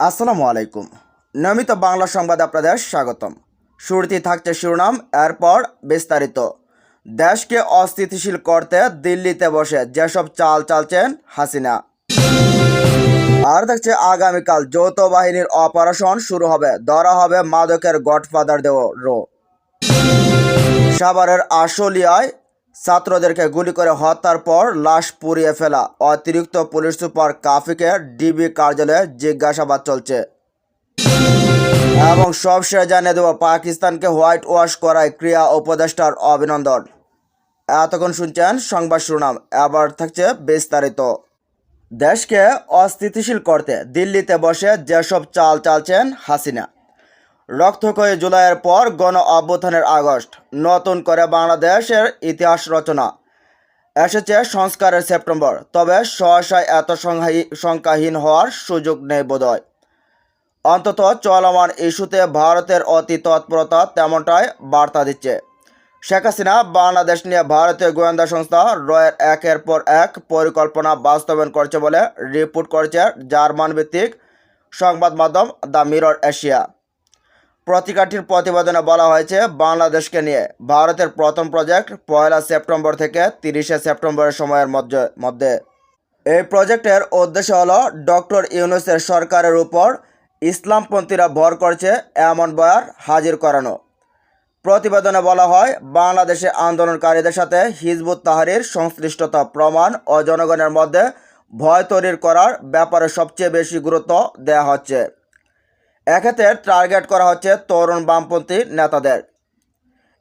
আসসালামু আলাইকুম। নিয়মিত বাংলা সংবাদ আপনাদের স্বাগতম। শুরুতেই থাকছে শিরোনাম, এরপর বিস্তারিত। দেশকে অস্থিতিশীল করতে দিল্লিতে বসে যেসব চাল চালছেন হাসিনা। আর থাকছে আগামীকাল যৌথ বাহিনীর অপারেশন শুরু হবে, ধরা হবে মাদকের গডফাদার দেও রো সাভারের আশুলিয়ায় ছাত্রদেরকে গুলি করে হত্যার পর লাশ পুড়িয়ে ফেলা। অতিরিক্ত পুলিশ সুপার কাফিকে ডিবি কার্যালয়ে জিজ্ঞাসাবাদ চলছে। এবং সবশেষ জানিয়ে দেব, পাকিস্তানকে হোয়াইট ওয়াশ করায় ক্রিয়া উপদেষ্টার অভিনন্দন। এতক্ষণ শুনছেন সংবাদ শিরোনাম। এবার থাকছে বিস্তারিত। দেশকে অস্থিতিশীল করতে দিল্লিতে বসে যেসব চাল চালছেন হাসিনা। রক্তক্ষয়ী জুলাইয়ের পর গণ অভ্যুত্থানের আগস্ট, নতুন করে বাংলাদেশের ইতিহাস রচনা। এসেছে সংস্কারের সেপ্টেম্বর, তবে সহসায় এত সংখ্যাহী- সংখ্যাহীন হওয়ার সুযোগ নেই বোধহয়। অন্তত চলমান ইস্যুতে ভারতের অতি তৎপরতা তেমনটাই বার্তা দিচ্ছে। শেখ হাসিনা বাংলাদেশ নিয়ে ভারতীয় গোয়েন্দা সংস্থা রয়ের একের পর এক পরিকল্পনা বাস্তবায়ন করছে বলে রিপোর্ট করেছে জার্মান ভিত্তিক সংবাদ মাধ্যম দ্য মিরর এশিয়া। পত্রিকাটির প্রতিবেদনে বলা হয়েছে, বাংলাদেশকে নিয়ে ভারতের প্রথম প্রজেক্ট পয়লা সেপ্টেম্বর থেকে তিরিশে সেপ্টেম্বরের সময়ের মধ্যে এই প্রজেক্টের উদ্দেশ্য হলো, ডক্টর ইউনুসের সরকারের উপর ইসলামপন্থীরা ভর করছে এমন বয়ার হাজির করানো। প্রতিবেদনে বলা হয়, বাংলাদেশে আন্দোলনকারীদের সাথে হিজবুত তাহারির সংশ্লিষ্টতা প্রমাণ ও জনগণের মধ্যে ভয় তৈরি করার ব্যাপারে সবচেয়ে বেশি গুরুত্ব দেওয়া হচ্ছে। এক্ষেত্রে টার্গেট করা হচ্ছে তরুণ বামপন্থী নেতাদের।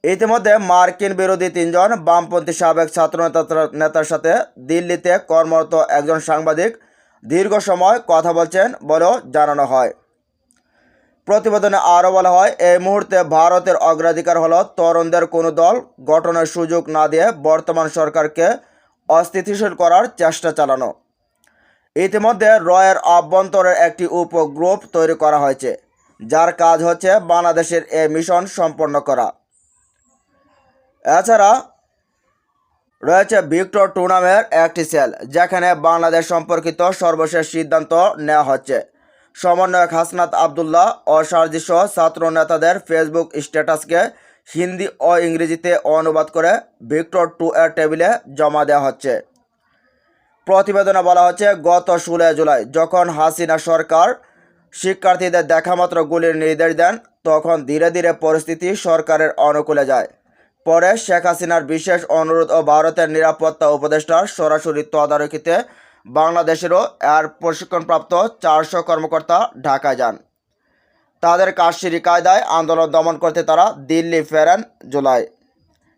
ইতিমধ্যে মার্কিন বিরোধী তিনজন বামপন্থী সাবেক ছাত্র নেতা- নেতার সাথে দিল্লিতে কর্মরত একজন সাংবাদিক দীর্ঘ সময় কথা বলছেন বলেও জানানো হয়। প্রতিবেদনে আরও বলা হয়, এই মুহূর্তে ভারতের অগ্রাধিকার হলো তরুণদের কোনো দল গঠনের সুযোগ না দিয়ে বর্তমান সরকারকে অস্থিতিশীল করার চেষ্টা চালানো। ইতিমধ্যে রয়ের অভ্যন্তরের একটি উপগ্রুপ তৈরি করা হয়েছে, যার কাজ হচ্ছে বাংলাদেশের এ মিশন সম্পন্ন করা। এছাড়া রয়েছে ভিক্টর টু নামের একটি সেল, যেখানে বাংলাদেশ সম্পর্কিত সর্বশেষ সিদ্ধান্ত নেওয়া হচ্ছে। সমন্বয়ক হাসনাত আবদুল্লাহ ও সারজি সহ ছাত্র নেতাদের ফেসবুক স্ট্যাটাসকে হিন্দি ও ইংরেজিতে অনুবাদ করে ভিক্টর টু এর টেবিলে জমা দেওয়া হচ্ছে। প্রতিবেদনে বলা হচ্ছে, গত ষোলোই জুলাই যখন হাসিনা সরকার শিক্ষার্থীদের দেখামাত্র গুলির নির্দেশ দেন, তখন ধীরে ধীরে পরিস্থিতি সরকারের অনুকূলে যায়। পরে শেখ হাসিনার বিশেষ অনুরোধ ও ভারতের নিরাপত্তা উপদেষ্টার সরাসরি তদারকিতে বাংলাদেশেরও এর প্রশিক্ষণপ্রাপ্ত চারশো কর্মকর্তা ঢাকায় যান। তাদের কাশিরি কায়দায় আন্দোলন দমন করতে তারা দিল্লি ফেরেন জুলাই।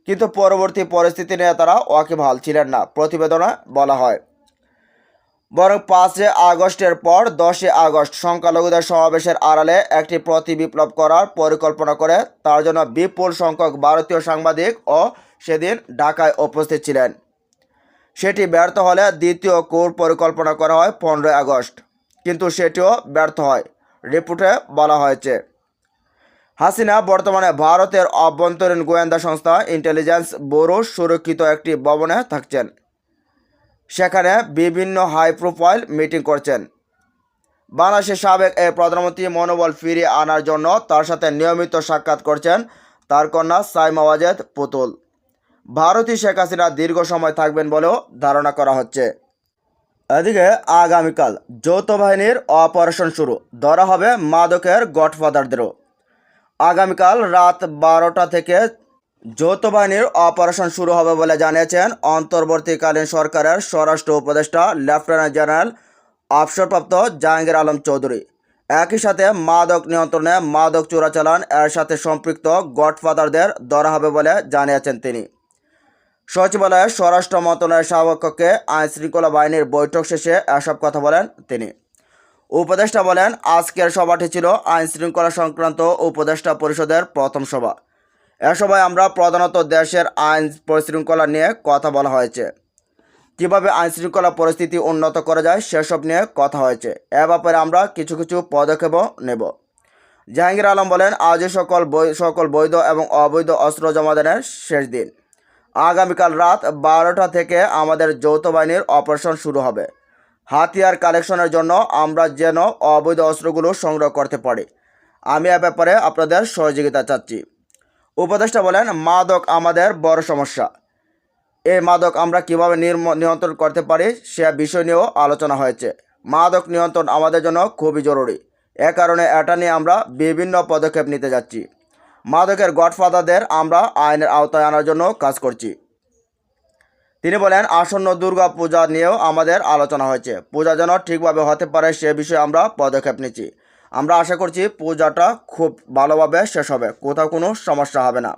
কিন্তু পরবর্তী পরিস্থিতি নিয়ে তারা ওয়াকিবহাল ছিলেন না, প্রতিবেদনে বলা হয়। বরং পাঁচই আগস্টের পর দশে আগস্ট সংখ্যালঘুদের সমাবেশের আড়ালে একটি প্রতি বিপ্লব করার পরিকল্পনা করে তার জন্য বিপুল সংখ্যক ভারতীয় সাংবাদিক ও সেদিন ঢাকায় উপস্থিত ছিলেন। সেটি ব্যর্থ হলে দ্বিতীয় কোর পরিকল্পনা করা হয় পনেরোই আগস্ট। কিন্তু সেটিও ব্যর্থ হয়, রিপোর্টে বলা হয়েছে। হাসিনা বর্তমানে ভারতের অভ্যন্তরীণ গোয়েন্দা সংস্থা ইন্টেলিজেন্স ব্যুরো সুরক্ষিত একটি ভবনে থাকছেন। সেখানে বিভিন্ন হাই প্রোফাইল মিটিং করছেন। বাংলাদেশের সাবেক এই প্রধানমন্ত্রী মনোবল ফিরিয়ে আনার জন্য তার সাথে নিয়মিত সাক্ষাৎ করছেন তার কন্যা সাইমা ওয়াজেদ পুতুল। ভারতী শেখ হাসিনা দীর্ঘ সময় থাকবেন বলেও ধারণা করা হচ্ছে। এদিকে আগামীকাল যৌথ বাহিনীর অপারেশন শুরু। ধরা হবে মাদকের গডফাদারদেরও। আগামীকাল রাত বারোটা থেকে যৌথ বাহিনীর অপারেশন শুরু হবে বলে জানিয়েছেন অন্তর্বর্তীকালীন সরকারের স্বরাষ্ট্র উপদেষ্টা, লেফটেন্যান্ট জেনারেল অবসরপ্রাপ্ত জাহাঙ্গীর আলম চৌধুরী। একই সাথে মাদক নিয়ন্ত্রণে মাদক চোরাচালান এর সাথে সম্পৃক্ত গডফাদারদের ধরা হবে বলে জানিয়েছেন তিনি। সচিবালয়ে স্বরাষ্ট্র মন্ত্রণালয়ের সভাকক্ষে আইন শৃঙ্খলা বাহিনীর বৈঠক শেষে এসব কথা বলেন তিনি। উপদেষ্টা বলেন, আজকের সভাটি ছিল আইন শৃঙ্খলা সংক্রান্ত উপদেষ্টা পরিষদের প্রথম সভা। এ সভায় আমরা প্রধানত দেশের আইন পরিশৃঙ্খলা নিয়ে কথা বলা হয়েছে। কীভাবে আইন শৃঙ্খলা পরিস্থিতি উন্নত করা যায় সেসব নিয়ে কথা হয়েছে। এ ব্যাপারে আমরা কিছু কিছু পদক্ষেপও নেব। জাহাঙ্গীর আলম বলেন, আজই সকল সকল বৈধ এবং অবৈধ অস্ত্র জমা জমাদানের শেষ দিন। আগামীকাল রাত বারোটা থেকে আমাদের যৌথ বাহিনীর অপারেশন শুরু হবে। হাতিয়ার কালেকশনের জন্য আমরা যেন অবৈধ অস্ত্রগুলো সংগ্রহ করতে পারি। আমি এ ব্যাপারে আপনাদের সহযোগিতা চাচ্ছি। উপদেষ্টা বলেন, মাদক আমাদের বড় সমস্যা। এই মাদক আমরা কীভাবে নিয়ন্ত্রণ করতে পারি সে বিষয় নিয়েও আলোচনা হয়েছে। মাদক নিয়ন্ত্রণ আমাদের জন্য খুবই জরুরি। এ কারণে এটা নিয়ে আমরা বিভিন্ন পদক্ষেপ নিতে যাচ্ছি। মাদকের গডফাদারদের আমরা আইনের আওতায় আনার জন্য কাজ করছি। তিনি বলেন, আসন্ন দুর্গা পূজা নিয়েও আমাদের আলোচনা হয়েছে। পূজা যেন ঠিকভাবে হতে পারে সে বিষয়ে আমরা পদক্ষেপ নিচ্ছি। আমরা আশা করছি পূজাটা খুব ভালোভাবে শেষ হবে। কোথাও কোনো সমস্যা হবে না।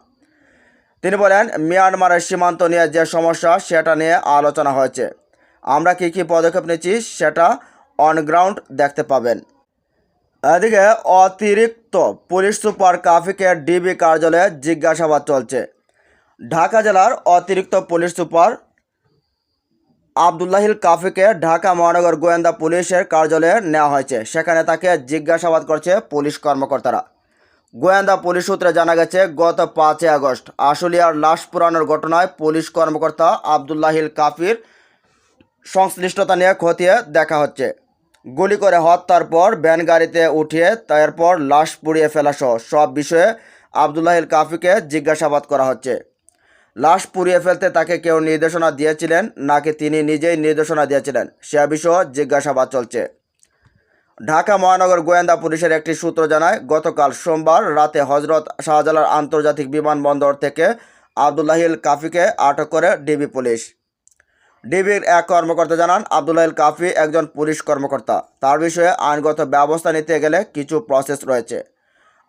তিনি বলেন, মিয়ানমারের সীমান্ত নিয়ে যে সমস্যা, সেটা নিয়ে আলোচনা হয়েছে। আমরা কী কী পদক্ষেপ নিচ্ছি, সেটা অনগ্রাউন্ড দেখতে পাবেন। এদিকে অতিরিক্ত পুলিশ সুপার কাফিকে ডিবি কার্যালয়ে জিজ্ঞাসাবাদ চলছে। ঢাকা জেলার অতিরিক্ত পুলিশ সুপার আবদুল্লাহিল কাফিকে ঢাকা মহানগর গোয়েন্দা পুলিশের কার্যালয়ে নেওয়া হয়েছে। সেখানে তাকে জিজ্ঞাসাবাদ করছে পুলিশ কর্মকর্তারা। গোয়েন্দা পুলিশ সূত্রে জানা গেছে, গত পাঁচই আগস্ট আশুলিয়ার লাশ পুরানোর ঘটনায় পুলিশ কর্মকর্তা আবদুল্লাহিল কাফির সংশ্লিষ্টতা নিয়ে খতিয়ে দেখা হচ্ছে। গুলি করে হত্যার পর ভ্যান গাড়িতে উঠিয়ে তারপর লাশ পুড়িয়ে ফেলা সহ সব বিষয়ে আবদুল্লাহিল কাফিকে জিজ্ঞাসাবাদ করা হচ্ছে। লাশ পুড়িয়ে ফেলতে তাকে কেউ নির্দেশনা দিয়েছিলেন, নাকি তিনি নিজেই নির্দেশনা দিয়েছিলেন, সে বিষয়ে জিজ্ঞাসাবাদ চলছে। ঢাকা মহানগর গোয়েন্দা পুলিশের একটি সূত্র জানায়, গতকাল সোমবার রাতে হজরত শাহজালাল আন্তর্জাতিক বিমানবন্দর থেকে আবদুল্লাহিল কাফিকে আটক করে ডিবি পুলিশ। ডিবির এক কর্মকর্তা জানান, আবদুল্লাহিল কাফি একজন পুলিশ কর্মকর্তা। তার বিষয়ে আইনগত ব্যবস্থা নিতে গেলে কিছু প্রসেস রয়েছে।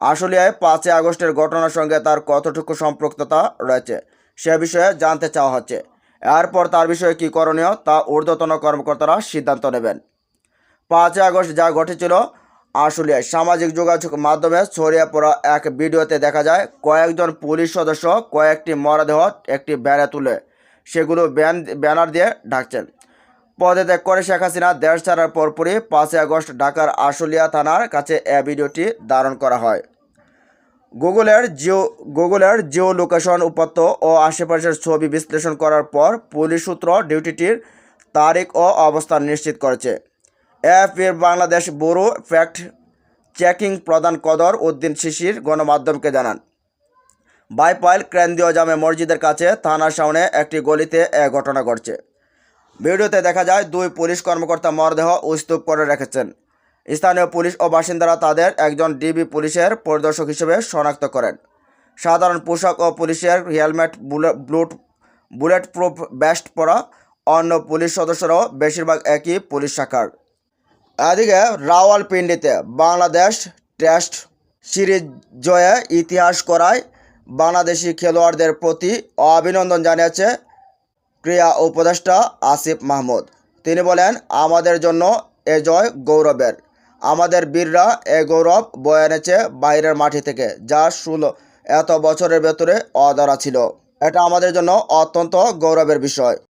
আশুলিয়ায় পাঁচই আগস্টের ঘটনার সঙ্গে তার কতটুকু সম্পৃক্ততা রয়েছে সে বিষয়ে জানতে চাওয়া হচ্ছে। এরপর তার বিষয়ে কী করণীয় তা ঊর্ধ্বতন কর্মকর্তারা সিদ্ধান্ত নেবেন। পাঁচই আগস্ট যা ঘটেছিল, আশুলিয়ায় সামাজিক যোগাযোগ মাধ্যমে ছড়িয়ে পড়া এক ভিডিওতে দেখা যায়, কয়েকজন পুলিশ সদস্য কয়েকটি মরদেহ একটি ব্যানে তুলে সেগুলো ব্যান, ব্যানার দিয়ে ঢাকছেন। পদত্যাগ করে শেখ হাসিনা দেশ ছাড়ার পরপরই পাঁচই আগস্ট ঢাকার আশুলিয়া থানার কাছে এ ভিডিওটি ধারণ করা হয়। গুগলের জিও গুগলের জিও লোকেশন উপাত্ত ও আশেপাশের ছবি বিশ্লেষণ করার পর পুলিশ সূত্র ডিউটিটির তারিখ ও অবস্থান নিশ্চিত করেছে। এফপির বাংলাদেশ ব্যুরো ফ্যাক্ট চেকিং প্রধান কদর উদ্দিন শিশির গণমাধ্যমকে জানান। বাইপাইল কেন্দ্রীয় জামে মসজিদের কাছে থানার সামনে একটি গলিতে এ ঘটনা ঘটছে। ভিডিওতে দেখা যায়, দুই পুলিশ কর্মকর্তা মরদেহ স্তূপ করে রেখেছেন। স্থানীয় পুলিশ ও বাসিন্দারা তাদের একজন ডিবি পুলিশের পরিদর্শক হিসেবে শনাক্ত করেন। সাধারণ পোশাক ও পুলিশের helmet bullet bullet proof vest পরা অন্য পুলিশ সদস্যরাও বেশিরভাগ একই পুলিশ শাখার। এদিকে রাওয়ালপিন্ডিতে বাংলাদেশ টেস্ট সিরিজ জয়ে ইতিহাস করায় বাংলাদেশি খেলোয়াড়দের প্রতি অভিনন্দন জানিয়েছে ক্রীড়া উপদেষ্টা আসিফ মাহমুদ। তিনি বলেন, আমাদের জন্য এ জয় গৌরবের। আমাদের বীররা এ গৌরব বয়ে এনেছে বাইরের মাটি থেকে, যা ষোলো এত বছরের ভেতরে অধরা ছিল। এটা আমাদের জন্য অত্যন্ত গৌরবের বিষয়।